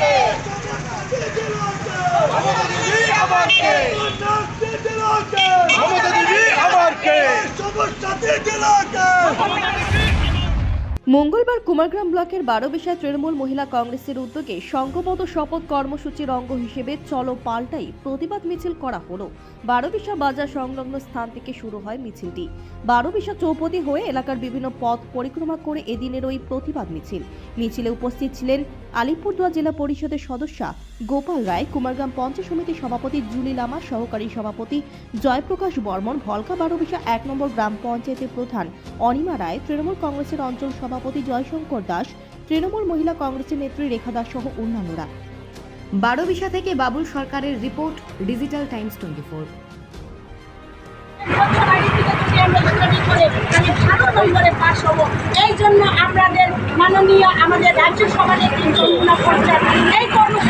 avanti! Avanti! মঙ্গলবার কুমারগ্রাম ব্লকের বারো বারোবিশা তৃণমূল মহিলা কংগ্রেসের উদ্যোগে সংঘবদ্ধ শপথ কর্মসূচির অঙ্গ হিসেবে চলো পাল্টাই প্রতিবাদ মিছিল করা হলো। বারোবিশা বাজার সংলগ্ন স্থান থেকে শুরু হয় মিছিলটি। বারো বিশা চৌপতি হয়ে এলাকার বিভিন্ন পথ পরিক্রমা করে এদিনের ওই প্রতিবাদ মিছিল। মিছিলে উপস্থিত ছিলেন আলিপুরদুয়ার জেলা পরিষদের সদস্যা গোপাল রায় কুমারগ্রাম পঞ্চায়েত সমিতির সভাপতি জুলি লামা সহকারী সভাপতি জয়প্রকাশ বর্মন ভলকা বারোবিশা এক নম্বর গ্রাম পঞ্চায়েতের প্রধান অনিমা রায় তৃণমূল কংগ্রেসের অঞ্চল সভাপতি জয়শঙ্কর দাস তৃণমূল মহিলা কংগ্রেসের নেত্রী রেখা দাস সহ অন্যান্যরা। বারোবিশা থেকে বাবুল সরকারের report digital times twenty four. নম্বরে পাশ হব এই জন্য আমাদের মাননীয় আমাদের রাজ্য একটি যমুনা পঞ্চায়েত এই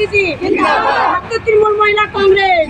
ভারতীয় তৃণমূল মহিলা কংগ্রেস।